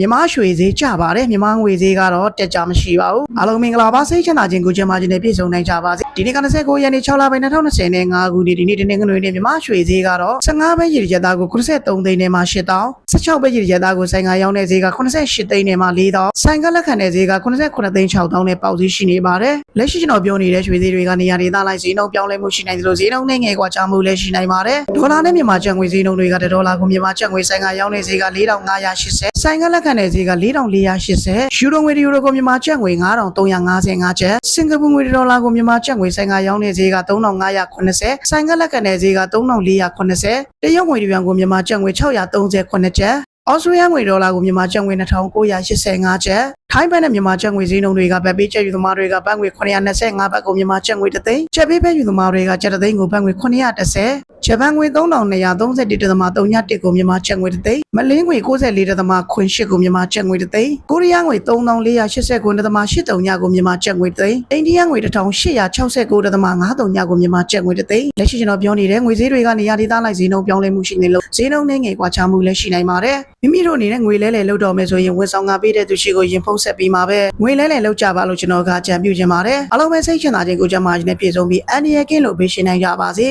မြန်မာရွှေဈေးကျပါတယ်မြန်မာငွေဈေးကတော့တက်ကြမရှိပါဘူးအားလုံးမင်္ဂလာပါစိတ်ချမ်းသာခြင်းကိုကျင်းပါခြင်းနဲ့ပြည့်စုံနိုင်ကြပါစေဒီနေ့က29ရက်နေ့6လပိုင်း2025နဲ့5ခုနှစ်ဒီနေ့တနင်္ဂနွေနေ့မြန်မာရွှေဈေးကတော့15ပဲရည်ရသားကို83သိန်းနဲ့မှ8000 16ပဲရည်ရသားကိုဆိုင်ကရောင်းတဲ့ဈေးက88သိန်းနဲ့မှ4000ဆိုင်ကလက်ခံတဲ့ဈေးက89သိန်း6000နဲ့ပေါက်ဈေးရှိနေပါတယ်လက်ရှိကျွန်တော်ပြောနေတဲ့ရွှေဈေးတွေကနေရာဒေသလိုက်ဈေးနှုန်းပြောင်းလဲမှုရှိနိုင်သလိုဈေးနှုန်းနဲ့ငယ်ကွာခြားမှုလည်းရှိနိုင်ပါတယ်ဒေါ်လာနဲ့မြန်မာကျပ်ငွေဈေးနှုန်းတွေက1ဒေါ်လာကိုမြန်မာကျပ်ငွေဆိုင်ကရောင်းတဲ့ဈေးက4580ဆိုင်ကလက်ခံတဲ့ဈေးက4480ယူရိုငွေယူရိုကိုမြန်မာကျပ်ငွေ9355ကျပ်စင်ကာပူငွေဒေါ်လာကိုမြန်မာကျပ်ငွေဆိုင်ကရောင်းတဲ့ဈေးက3580ဆိုင်ကလက်ခံတဲ့ဈေးက3480တရုတ်ငွေတပြန်ကိုမြန်မာကျပ်ငွေ638ကျပ်အော်စတြေးလျငွေဒေါ်လာကိုမြန်မာကျပ်ငွေ2985ကျပ် ထိုင်းဘတ်နဲ့မြန်မာကျပ်ငွေဈေးနှုန်းတွေကဗတ်ပေးကျပ်ယူသမားတွေကဘတ်ငွေ925ဘတ်ကိုမြန်မာကျပ်ငွေ3သိန်းကျပ်ပေးဘတ်ယူသမားတွေကကျပ်3သိန်းကိုဘတ်ငွေ930ဂျပန်ငွေ3231.31ကိုမြန်မာကျပ်ငွေ3သိန်းမလင်းငွေ64.08ကိုမြန်မာကျပ်ငွေ3သိန်းကိုရီးယားငွေ3489.83ကိုမြန်မာကျပ်ငွေ3သိန်းအိန္ဒိယငွေ1869.53ကိုမြန်မာကျပ်ငွေ3သိန်းလက်ရှိကျွန်တော်ပြောနေတဲ့ငွေဈေးတွေကနေရာဒေသလိုက်ဈေးနှုန်းပြောင်းလဲမှုရှိနေလို့ဈေးနှုန်းနဲ့ငွေကွာခြားမှုလည်းရှိနိုင်ပါတယ်မိမိတို့အနေနဲ့ငွေလဲလှယ်လုပ်တော့မယ်ဆိုရင်ဝန်ဆောင်ကပေးတဲ့သူရှိကိုရင်ဖုံးဆက်ပြီးမှာပဲငွေလဲလှယ်လောက်ကြပါလို့ကျွန်တော်ကအကြံပြုချင်ပါတယ်အားလုံးပဲစိတ်ချမ်းသာခြင်းကိုကြမ်းမာခြင်းနဲ့ပြည့်စုံပြီးအန်ဒီရကင်းလို့ပေးရှင်နိုင်ကြပါစေ